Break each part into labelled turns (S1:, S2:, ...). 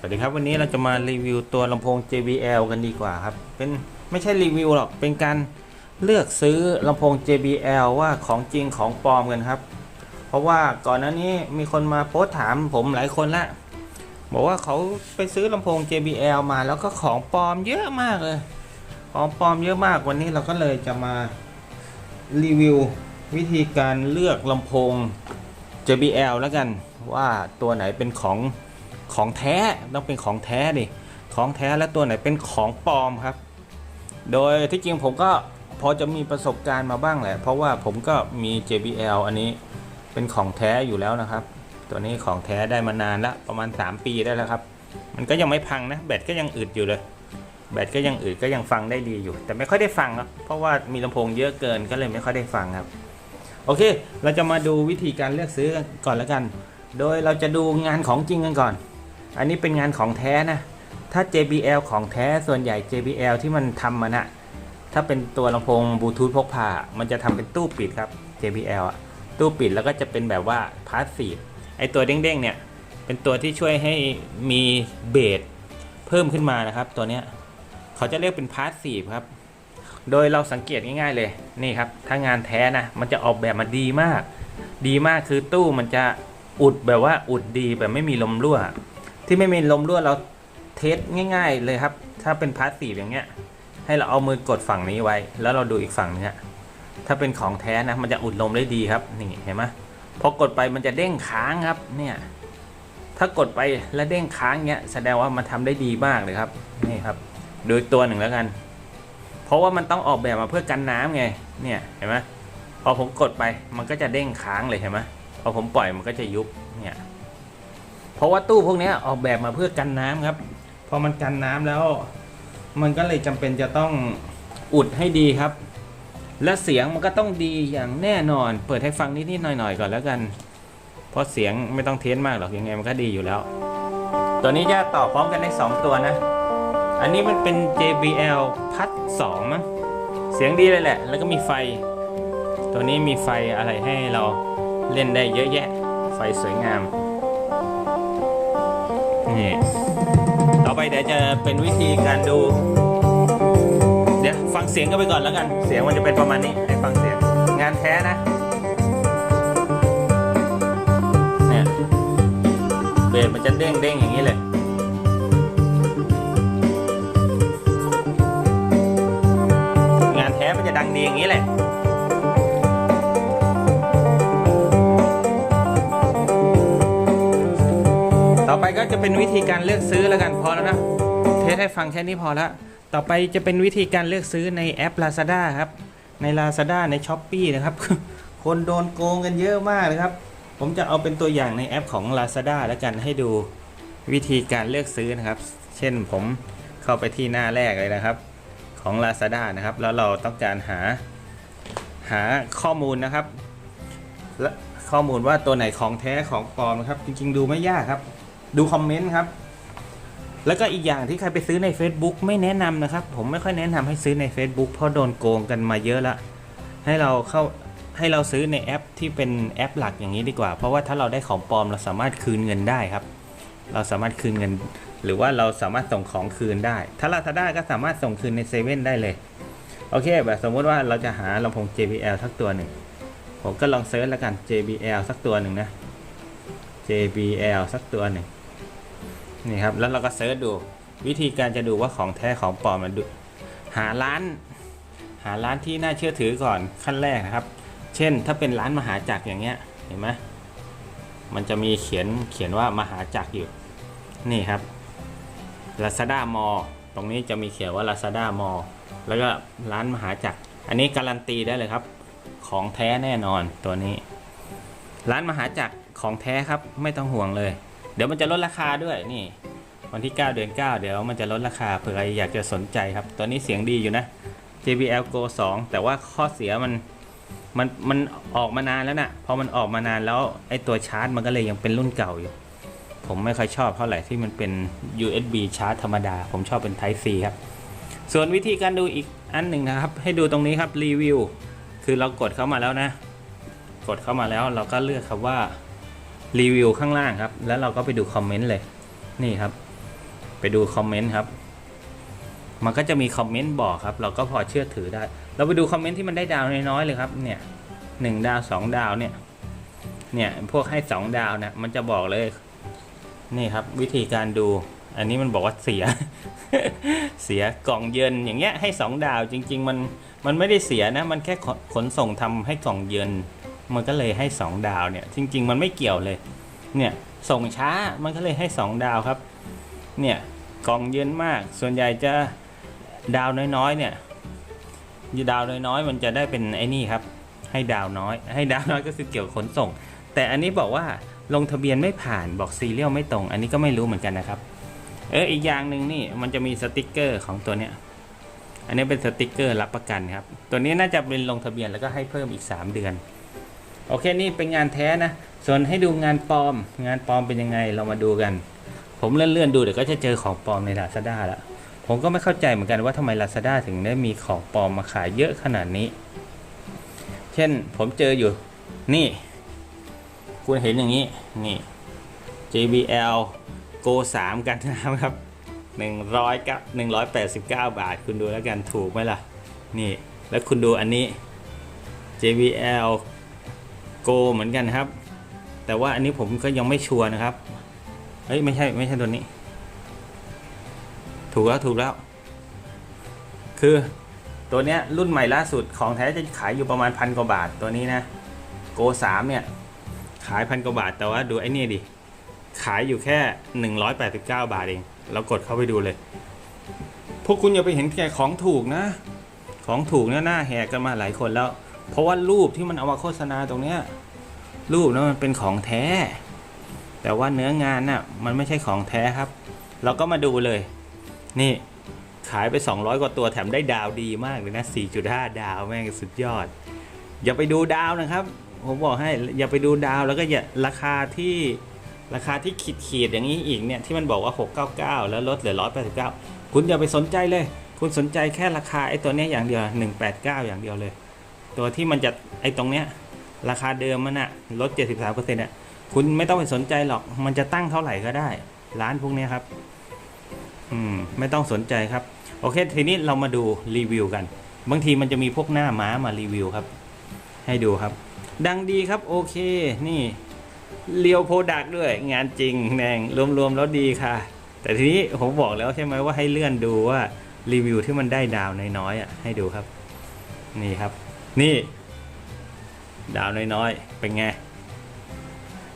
S1: สวัสดีครับวันนี้เราจะมารีวิวตัวลำโพง JBL กันดีกว่าครับ เป็นไม่ใช่รีวิวหรอกเป็นการเลือกซื้อลำโพง JBL ว่าของจริงของปลอมกันครับ เพราะว่าก่อนหน้านี้มีคนมาโพสต์ถามผมหลายคนละบอกว่าเขาไปซื้อลำโพง JBL มาแล้วก็ของปลอมเยอะมากเลย ของปลอมเยอะมากวันนี้เราก็เลยจะมารีวิววิธีการเลือกลำโพง JBL แล้วกันว่าตัวไหนเป็นของ ของแท้ต้องเป็นของแท้ดิของแท้และตัวไหนเป็นของปลอมครับ โดยที่จริงผมก็พอจะมีประสบการณ์มาบ้างแหละ เพราะว่าผมก็มี JBL อันนี้เป็นของแท้อยู่แล้วนะครับ ตัวนี้ของแท้ได้มานานละประมาณ 3 ปีได้แล้วครับ มันก็ยังไม่พังนะ แบตก็ยังอึดอยู่เลย แบตก็ยังอึดก็ยังฟังได้ดีอยู่ แต่ไม่ค่อยได้ฟังครับเพราะว่ามีลำโพงเยอะเกินก็เลยไม่ค่อยได้ฟังครับ โอเค เราจะมาดูวิธีการเลือกซื้อก่อนแล้วกัน โดยเราจะดูงานของจริงกันก่อน อันนี้เป็นงานของแท้นะ ถ้า JBL ของแท้ส่วนใหญ่ JBL ที่มันทำมันอะถ้าเป็นตัวลำโพงบลูทูธพกพา มันจะทำเป็นตู้ปิดครับ JBL อะตู้ปิดแล้วก็จะเป็นแบบว่าพาสซีฟไอตัวเด้งๆเนี่ย เป็นตัวที่ช่วยให้มีเบสเพิ่มขึ้นมานะครับ ตัวเนี้ยเขาจะเรียกเป็นพาสซีฟครับ โดยเราสังเกตง่ายๆเลยนี่ครับ ถ้างานแท้นะ มันจะออกแบบมาดีมาก ดีมากคือตู้มันจะอุดแบบว่าอุดดีแบบไม่มีลมรั่ว ที่ไม่มีลมรั่วเราเทสง่ายๆเลยครับ ถ้าเป็นพาสซีฟอย่างเงี้ย ให้เราเอามือกดฝั่งนี้ไว้ แล้วเราดูอีกฝั่งนึงอะถ้าเป็นของแท้นะ มันจะอุดลมได้ดีครับ นี่เห็นไหมพอกดไปมันจะเด้งค้างครับ เนี่ย ถ้ากดไปแล้วเด้งค้างเงี้ย แสดงว่ามันทำได้ดีมากเลยครับ นี่ครับ ดูอีกตัวหนึ่งแล้วกัน เพราะว่ามันต้องออกแบบมาเพื่อกันน้ำไง เนี่ยเห็นไหมพอผมกดไปมันก็จะเด้งค้างเลยเห็นไหมพอผมปล่อยมันก็จะยุบ เนี่ย เพราะว่าตู้พวกนี้ออกแบบมาเพื่อกันน้ำครับ พอมันกันน้ำแล้ว มันก็เลยจำเป็นจะต้องอุดให้ดีครับ และเสียงมันก็ต้องดีอย่างแน่นอน เปิดให้ฟังนิดๆหน่อยๆก่อนแล้วกัน เพราะเสียงไม่ต้องเทสมากหรอกยังไงมันก็ดีอยู่แล้ว ตัวนี้จะต่อพร้อมกันได้สองตัวนะ อันนี้มันเป็น JBL พัด2มั้งเสียงดีเลยแหละ แล้วก็มีไฟ ตัวนี้มีไฟอะไรให้เราเล่นได้เยอะแยะ ไฟสวยงาม นี่ต่อไปเดี๋ยวจะเป็นวิธีการดู เดี๋ยวฟังเสียงกันไปก่อนแล้วกัน เสียงมันจะเป็นประมาณนี้ให้ฟังเสียงงานแท้นะเนี่ยเบสมันจะเด้งเด้งอย่างนี้เลยงานแท้มันจะดังดีอย่างนี้แหละ จะเป็นวิธีการเลือกซื้อแล้วกันพอแล้วนะเทสให้ฟังแค่นี้พอแล้วต่อไปจะเป็นวิธีการเลือกซื้อในแอป Lazada ครับใน Lazada ใน s h อ p e e นะครับ คนโดนโกงกันเยอะมากเลยครับ ผมจะเอาเป็นตัวอย่างในแอปของ Lazada แล้วกันให้ดูวิธีการเลือกซื้อนะครับ เช่นผมเข้าไปที่หน้าแรกเลยนะครับ ของ Lazada นะครับ แล้วเราต้องการหาหาข้อมูลนะครับและข้อมูลว่าตัวไหนของแท้ของปลอมนะครับ จริง ๆ ดูไม่ยากครับ ดูคอมเมนต์ครับ แล้วก็อีกอย่างที่ใครไปซื้อใน Facebook ไม่แนะนำนะครับ ผมไม่ค่อยแนะนำให้ซื้อใน Facebook เพราะโดนโกงกันมาเยอะละให้เราเข้าให้เราซื้อในแอปที่เป็นแอปหลักอย่างนี้ดีกว่า เพราะว่าถ้าเราได้ของปลอมเราสามารถคืนเงินได้ครับ เราสามารถคืนเงิน หรือว่าเราสามารถส่งของคืนได้ ถ้า Lazada ก็สามารถส่งคืนในเซเว่นได้เลยโอเคแบบสมมติว่าเราจะหาลำโพง JBL สักตัวหนึ่งผมก็ลองเซิร์ชแล้วกัน JBL สักตัวหนึ่งนะ JBL สักตัวหนึ่ง นี่ครับ แล้วเราก็เซิร์ชดู วิธีการจะดูว่าของแท้ของปลอมมันดู หาร้าน หาร้านที่น่าเชื่อถือก่อนขั้นแรกนะครับ เช่น ถ้าเป็นร้านมหาจักรอย่างเงี้ย เห็นไหมมันจะมีเขียนเขียนว่ามหาจักรอยู่ นี่ครับ Lazada Mall ตรงนี้จะมีเขียนว่า Lazada Mall แล้วก็ร้านมหาจักร อันนี้การันตีได้เลยครับ ของแท้แน่นอนตัวนี้ ร้านมหาจักรของแท้ครับไม่ต้องห่วงเลย เดี๋ยวมันจะลดราคาด้วยนี่ วันที่ 9 เดือน 9 เดี๋ยวมันจะลดราคาเผื่อใครอยากจะสนใจครับตัวนี้เสียงดีอยู่นะ JBL Go 2 แต่ว่าข้อเสียมันมันมันออกมานานแล้วนะ่ะพอมันออกมานานแล้วไอตัวชาร์จมันก็เลยยังเป็นรุ่นเก่าอยู่ ผมไม่ค่อยชอบเท่าไหร่ที่มันเป็น USB ชาร์จธรรมดา ผมชอบเป็น Type C ครับ ส่วนวิธีการดูอีกอันหนึ่งนะครับ ให้ดูตรงนี้ครับรีวิวคือเรากดเข้ามาแล้วนะ กดเข้ามาแล้วเราก็เลือกครับว่ารีวิวข้างล่างครับ แล้วเราก็ไปดูคอมเมนต์เลย นี่ครับ ไปดูคอมเมนต์ครับ มันก็จะมีคอมเมนต์บอกครับ เราก็พอเชื่อถือได้ เราไปดูคอมเมนต์ที่มันได้ดาวน้อยๆเลยครับ เนี่ยหนึ่งดาวสองดาวเนี่ย เนี่ยพวกให้สองดาวนี่ยมันจะบอกเลย นี่ครับ วิธีการดู อันนี้มันบอกว่าเสีย เสียกล่องเยินอย่างเงี้ยให้สองดาวจริง ๆ มันมันไม่ได้เสียนะ มันแค่ขนขนส่งทำให้กล่องเยินมันก็เลยให้สองดาวเนี่ย จริง ๆ มันไม่เกี่ยวเลย เนี่ย ส่งช้ามันก็เลยให้สองดาวครับ เนี่ยกล่องเยินมาก ส่วนใหญ่จะดาวน้อยๆเนี่ยดาวน้อยๆมันจะได้เป็นไอ้นี่ครับ ให้ดาวน้อย ให้ดาวน้อยก็คือเกี่ยวขนส่ง แต่อันนี้บอกว่าลงทะเบียนไม่ผ่านบอกซีเรียลไม่ตรง อันนี้ก็ไม่รู้เหมือนกันนะครับเอออีกอย่างหนึ่งนี่มันจะมีสติกเกอร์ของตัวเนี้ยอันนี้เป็นสติกเกอร์รับประกันครับ ตัวนี้น่าจะเป็นลงทะเบียนแล้วก็ให้เพิ่มอีก 3 เดือน โอเคนี่เป็นงานแท้นะ ส่วนให้ดูงานปลอม งานปลอมเป็นยังไงเรามาดูกัน ผมเลื่อนๆดูเดี๋ยวก็จะเจอของปลอมใน Lazada แล้วผมก็ไม่เข้าใจเหมือนกันว่าทำไม Lazada ถึงได้มีของปลอมมาขายเยอะขนาดนี้ เช่นผมเจออยู่ นี่ คุณเห็นอย่างนี้ นี่ JBL Go 3 กันนะครับ100กับ189 บาท คุณดูแล้วกันถูกไหมล่ะ นี่ แล้วคุณดูอันนี้ JBL Go เหมือนกันครับ แต่ว่าอันนี้ผมก็ยังไม่ชัวร์นะครับ เฮ้ยไม่ใช่ไม่ใช่ตัวนี้ ถูกแล้วถูกแล้ว คือตัวเนี้ยรุ่นใหม่ล่าสุดของแท้จะขายอยู่ประมาณพันกว่าบาทตัวนี้นะ Go 3เนี่ย ขายพันกว่าบาทแต่ว่าดูไอ้นี่ดิ ขายอยู่แค่ 189 บาทเอง เรากดเข้าไปดูเลย พวกคุณอย่าไปเห็นแค่ของถูกนะ ของถูกเนี่ยหน้าแหกกันมาหลายคนแล้ว เพราะว่ารูปที่มันเอามาโฆษณาตรงเนี้ยรูปนั้นมันเป็นของแท้ แต่ว่าเนื้องานน่ะมันไม่ใช่ของแท้ครับ เราก็มาดูเลย นี่ขายไป 200 กว่าตัวแถมได้ดาวดีมากเลยนะ 4.5 ดาวแม่งสุดยอด อย่าไปดูดาวนะครับ ผมบอกให้อย่าไปดูดาวแล้วก็อย่าราคาที่ราคาที่ขีดขีดอย่างนี้อีกเนี่ยที่มันบอกว่า 699 แล้วลดเหลือ 189 คุณอย่าไปสนใจเลย คุณสนใจแค่ราคาไอ้ตัวเนี้ยอย่างเดียว 189 อย่างเดียวเลย ตัวที่มันจะไอ้ตรงเนี้ยราคาเดิมมันอะลด 73%อะ คุณไม่ต้องไปสนใจหรอก มันจะตั้งเท่าไหร่ก็ได้ ร้านพวกนี้ครับ อืม ไม่ต้องสนใจครับ โอเค ทีนี้เรามาดูรีวิวกัน บางทีมันจะมีพวกหน้าม้ามารีวิวครับ ให้ดูครับ ดังดีครับ โอเค นี่เลียวโปรดักด้วย งานจริงแนงรวมๆแล้วดีค่ะ แต่ทีนี้ผมบอกแล้วใช่ไหมว่าให้เลื่อนดูว่ารีวิวที่มันได้ดาวน้อยๆอะให้ดูครับ นี่ครับ นี่ ดาวน้อยๆเป็นไง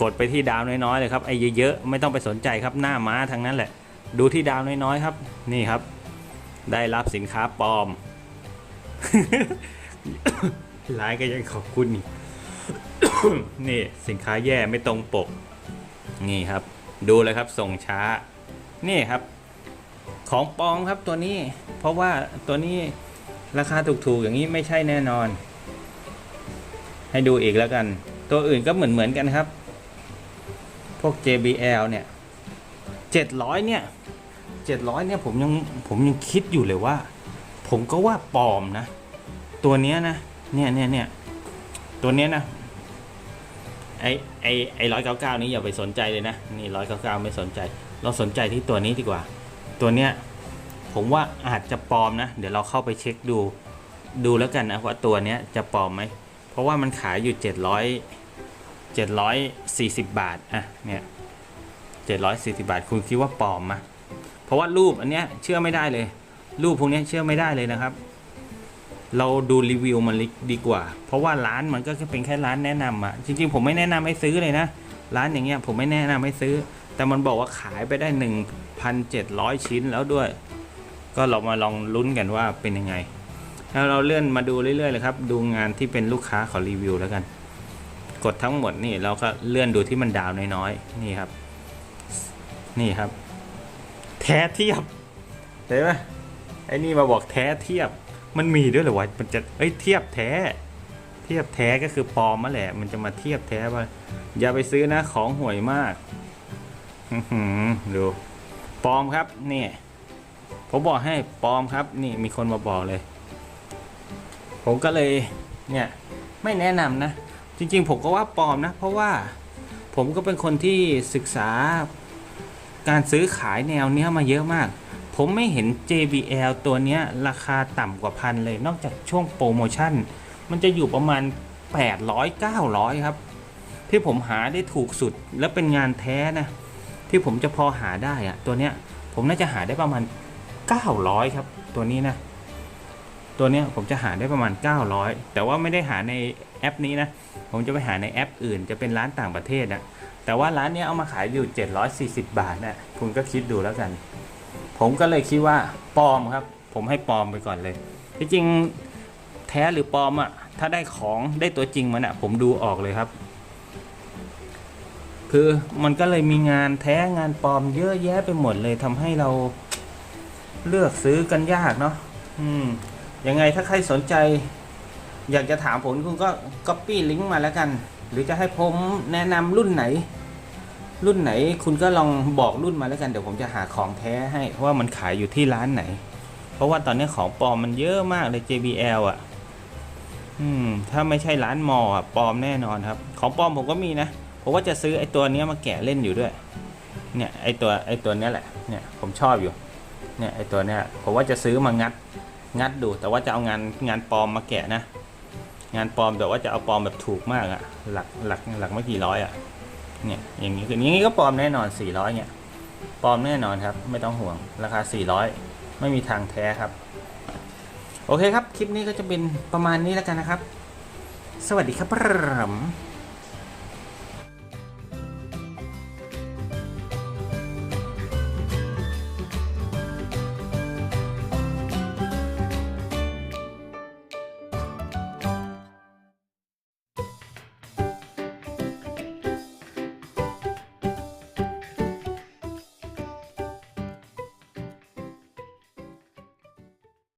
S1: กดไปที่ดาวน้อยๆเลยครับไอ้เยอะๆไม่ต้องไปสนใจครับหน้าม้าทั้งนั้นแหละ ดูที่ดาวน้อยๆครับนี่ครับ ได้รับสินค้าปลอมร้านก็ยังขอบคุณอีกนี่สินค้าแย่ไม่ตรงปก นี่ครับ ดูเลยครับส่งช้า นี่ครับ ของปลอมครับตัวนี้ เพราะว่าตัวนี้ราคาถูกๆอย่างนี้ไม่ใช่แน่นอน ให้ดูอีกแล้วกัน ตัวอื่นก็เหมือนเหมือนๆกันครับ วก JBL เนี่ย700เนี่ย700เนี่ยผมยังผมยังคิดอยู่เลยว่า ผมก็ว่าปลอมนะ ตัวเนี้ยนะเนี่ยเนี่ยเนี่ยตัวเนี้ยนะไอไอไอร้อยเก้าเก้านี้อย่าไปสนใจเลยนะนี่ร้อยเก้าเก้าไม่สนใจ เราสนใจที่ตัวนี้ดีกว่า ตัวเนี้ยผมว่าอาจจะปลอมนะ เดี๋ยวเราเข้าไปเช็คดูดูแล้วกันนะว่าตัวเนี้ยจะปลอมไหมเพราะว่ามันขายอยู่เจ็ดร้อย เจ็ดร้อยสี่สิบบาทอะเนี่ยเจ็ดร้อยสี่สิบาท คุณคิดว่าปลอมไหมเพราะว่ารูปอันเนี้ยเชื่อไม่ได้เลย รูปพวกเนี้ยเชื่อไม่ได้เลยนะครับ เราดูรีวิวมันดีกว่า เพราะว่าร้านมันก็เป็นแค่ร้านแนะนำอะจริงๆ ผมไม่แนะนำให้ซื้อเลยนะ ร้านอย่างเงี้ยผมไม่แนะนำให้ซื้อ แต่มันบอกว่าขายไปได้ 1,700 ชิ้นแล้วด้วย ก็เรามาลองลุ้นกันว่าเป็นยังไงแล้วเราเลื่อนมาดูเรื่อยๆเลยครับ ดูงานที่เป็นลูกค้าขารีวิวแล้วกัน กดทั้งหมดนี่เราก็เลื่อนดูที่มันดาวน้อยๆนี่ครับ นี่ครับ แท้เทียบเห็นไหมไอ้นี่มาบอกแท้เทียบมันมีด้วยเหรอวะมันจะเอ้ยเทียบแท้ เทียบแท้ก็คือปลอมมาแหละ มันจะมาเทียบแท้ไปอย่าไปซื้อนะของห่วยมากดูปลอมครับนี่ผมบอกให้ปลอมครับ นี่มีคนมาบอกเลย ผมก็เลยเนี่ย ไม่แนะนำนะ ริงๆ ผมก็ว่าปลอมนะ เพราะว่าผมก็เป็นคนที่ศึกษาการซื้อขายแนวเนี้ยมาเยอะมาก ผมไม่เห็น JBL ตัวเนี้ยราคาต่ำกว่าพันเลย นอกจากช่วงโปรโมชั่น มันจะอยู่ประมาณ 800 900 ครับ ที่ผมหาได้ถูกสุดและเป็นงานแท้นะ ที่ผมจะพอหาได้อะตัวเนี้ยผมน่าจะหาได้ประมาณ 900 ครับ ตัวนี้นะ ตัวนี้ผมจะหาได้ประมาณ 900 แต่ว่าไม่ได้หาในแอปนี้นะ ผมจะไปหาในแอปอื่น จะเป็นร้านต่างประเทศนะแต่ว่าร้านนี้เอามาขายอยู่ 740 บาทนะคุณก็คิดดูแล้วกัน ผมก็เลยคิดว่าปลอมครับ ผมให้ปลอมไปก่อนเลยที่จริงแท้หรือปลอมอะถ้าได้ของได้ตัวจริงมันอะผมดูออกเลยครับ คือมันก็เลยมีงานแท้งานปลอมเยอะแยะไปหมดเลยทำให้เราเลือกซื้อกันยากเนาะอืม ยังไงถ้าใครสนใจ อยากจะถามผมคุณก็ก๊อปปี้ลิงก์มาแล้วกัน หรือจะให้ผมแนะนำรุ่นไหน รุ่นไหนคุณก็ลองบอกรุ่นมาแล้วกันเดี๋ยวผมจะหาของแท้ให้ว่ามันขายอยู่ที่ร้านไหน เพราะว่าตอนนี้ของปลอมมันเยอะมากเลย JBL อะ อืม ถ้าไม่ใช่ร้านมออะปลอมแน่นอนครับ ของปลอมผมก็มีนะผมว่าจะซื้อไอ้ตัวนี้มาแกะเล่นอยู่ด้วย เนี่ยไอ้ตัวไอ้ตัวนี้แหละ เนี่ยผมชอบอยู่ เนี่ยไอ้ตัวเนี้ยผมว่าจะซื้อมางัด งัดดู แต่ว่าจะเอางานงานปลอมมาแกะนะ งานปลอมแต่ว่าจะเอาปลอมแบบถูกมากอะหลักหลักหลักไม่กี่ร้อยอะเนี่ยอย่างนี้คืออย่างนี้ก็ปลอมแน่นอน400เนี่ยปลอมแน่นอนครับ ไม่ต้องห่วงราคา 400 ไม่มีทางแท้ครับ โอเคครับ คลิปนี้ก็จะเป็นประมาณนี้แล้วกันนะครับ สวัสดีครับผม